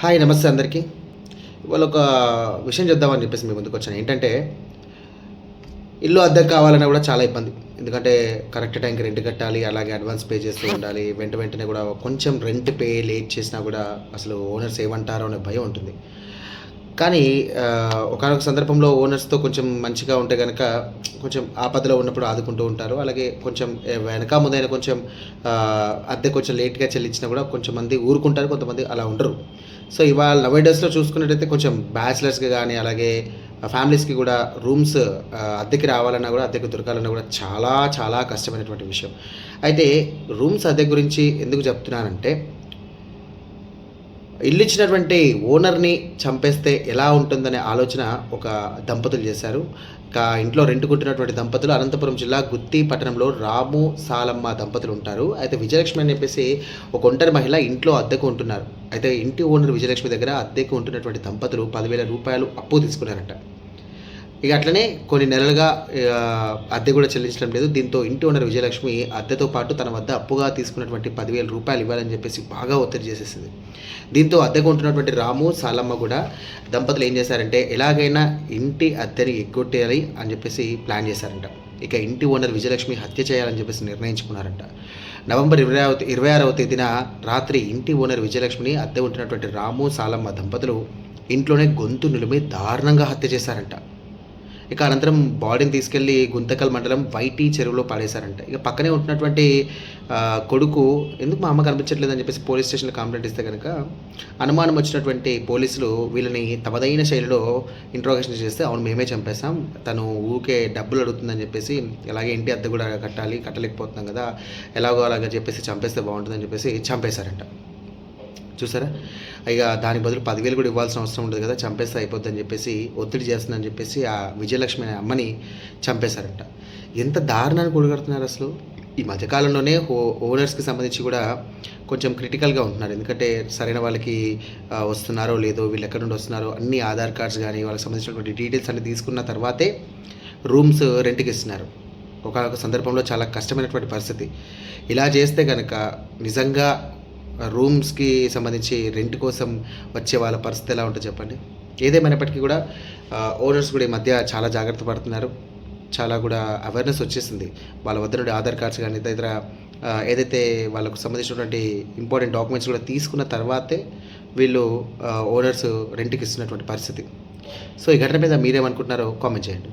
Hi నమస్తే అందరికీ. ఇవాళ ఒక విషయం చెప్దామని చెప్పేసి మీ ముందుకు వచ్చాను. ఏంటంటే ఇల్లు అద్దెకు కావాలన్నా కూడా చాలా ఇబ్బంది. ఎందుకంటే కరెక్ట్ టైంకి రెంట్ కట్టాలి అలాగే అడ్వాన్స్ పే చేస్తూ ఉండాలి వెంట వెంటనే కూడా కొంచెం రెంట్ పే లేట్ చేసినా కూడా అసలు ఓనర్స్ ఏమంటారో అనే భయం ఉంటుంది. కానీ ఒకనొక సందర్భంలో ఓనర్స్తో కొంచెం మంచిగా ఉంటే కనుక కొంచెం ఆపదలో ఉన్నప్పుడు ఆదుకుంటూ ఉంటారు. అలాగే కొంచెం వెనక ముందైన కొంచెం అద్దె కొంచెం లేట్గా చెల్లించినా కూడా కొంచెం మంది ఊరుకుంటారు కొంతమంది అలా ఉండరు. సో ఇవాళ నవే డేస్లో చూసుకున్నట్టయితే కొంచెం బ్యాచిలర్స్కి కానీ అలాగే ఫ్యామిలీస్కి కూడా రూమ్స్ అద్దెకి రావాలన్నా కూడా అద్దెకు దొరకాలన్నా కూడా చాలా చాలా కష్టమైనటువంటి విషయం. అయితే రూమ్స్ అద్దె గురించి ఎందుకు చెప్తున్నానంటే ఇల్లు ఇచ్చినటువంటి ఓనర్ని చంపేస్తే ఎలా ఉంటుందనే ఆలోచన ఒక దంపతులు చేశారు. ఇక ఇంట్లో రెంటుకుంటున్నటువంటి దంపతులు అనంతపురం జిల్లా గుత్తి పట్టణంలో రాము సాలమ్మ దంపతులు ఉంటారు. అయితే విజయలక్ష్మి అని చెప్పేసి ఒక ఒంటరి మహిళ ఇంట్లో అద్దెకు ఉంటున్నారు. అయితే ఇంటి ఓనర్ విజయలక్ష్మి దగ్గర అద్దెకు ఉంటున్నటువంటి దంపతులు పదివేల రూపాయలు అప్పు తీసుకున్నారంట. ఇక అట్లనే కొన్ని నెలలుగా అద్దె కూడా చెల్లించడం లేదు. దీంతో ఇంటి ఓనర్ విజయలక్ష్మి అద్దెతో పాటు తన వద్ద అప్పుగా తీసుకున్నటువంటి పదివేల రూపాయలు ఇవ్వాలని చెప్పేసి బాగా ఒత్తిడి చేసేసింది. దీంతో అద్దెకు ఉంటున్నటువంటి రాము సాలమ్మ కూడా దంపతులు ఏం చేశారంటే ఎలాగైనా ఇంటి అద్దెని ఎగ్గొట్టేయాలి అని చెప్పేసి ప్లాన్ చేశారంట. ఇక ఇంటి ఓనర్ విజయలక్ష్మి హత్య చేయాలని చెప్పేసి నిర్ణయించుకున్నారంట. నవంబర్ ఇరవై ఇరవై ఆరవ తేదీన రాత్రి ఇంటి ఓనర్ విజయలక్ష్మిని అద్దె ఉంటున్నటువంటి రాము సాలమ్మ దంపతులు ఇంట్లోనే గొంతు నిలిమి దారుణంగా హత్య చేశారంట. ఇక అనంతరం బాడీని తీసుకెళ్ళి గుంతకల్ మండలం వైటీ చెరువులో పడేశారంట ఇక పక్కనే ఉంటున్నటువంటి కొడుకు ఎందుకు మా అమ్మ కనిపించట్లేదు అని చెప్పేసి పోలీస్ స్టేషన్లో కంప్లైంట్ ఇస్తే కనుక అనుమానం వచ్చినటువంటి పోలీసులు వీళ్ళని తమదైన శైలిలో ఇంట్రోగేషన్ చేస్తే అవును మేమే చంపేస్తాం తను ఊకే డబ్బులు అడుగుతుందని చెప్పేసి అలాగే ఇంటి అద్దె కూడా కట్టాలి కట్టలేకపోతున్నాం కదా ఎలాగో అలాగా చెప్పేసి చంపేస్తే బాగుంటుందని చెప్పేసి చంపేశారంట. చూసారా? ఇక దాని బదులు పదివేలు కూడా ఇవ్వాల్సిన అవసరం ఉండదు కదా చంపేస్తే అయిపోద్దని చెప్పేసి ఒత్తిడి చేస్తుందని చెప్పేసి ఆ విజయలక్ష్మి అనే అమ్మని చంపేశారంట. ఎంత దారుణాన్ని కూడగడుతున్నారు అసలు? ఈ మధ్యకాలంలోనే హో ఓనర్స్కి సంబంధించి కూడా కొంచెం క్రిటికల్గా ఉంటున్నారు. ఎందుకంటే సరైన వాళ్ళకి వస్తున్నారో లేదో వీళ్ళు ఎక్కడి నుండి వస్తున్నారో అన్ని ఆధార్ కార్డ్స్ కానీ వాళ్ళకి సంబంధించినటువంటి డీటెయిల్స్ అన్ని తీసుకున్న తర్వాతే రూమ్స్ రెంట్కి ఇస్తున్నారు. ఒక సందర్భంలో చాలా కష్టమైనటువంటి పరిస్థితి. ఇలా చేస్తే కనుక నిజంగా రూమ్స్కి సంబంధించి రెంట్ కోసం వచ్చే వాళ్ళ పరిస్థితి ఎలా ఉంటుందో చెప్పండి. ఏదేమైనప్పటికీ కూడా ఓనర్స్ కూడా ఈ మధ్య చాలా జాగ్రత్త పడుతున్నారు. చాలా కూడా అవేర్నెస్ వచ్చేసింది. వాళ్ళ వద్ద నుండి ఆధార్ కార్డ్స్ కానీ ఇతర ఏదైతే వాళ్ళకు సంబంధించినటువంటి ఇంపార్టెంట్ డాక్యుమెంట్స్ కూడా తీసుకున్న తర్వాతే వీళ్ళు ఓనర్స్ రెంట్కి ఇస్తున్నటువంటి పరిస్థితి. సో ఈ ఘటన మీద మీరేమనుకుంటున్నారో కామెంట్ చేయండి.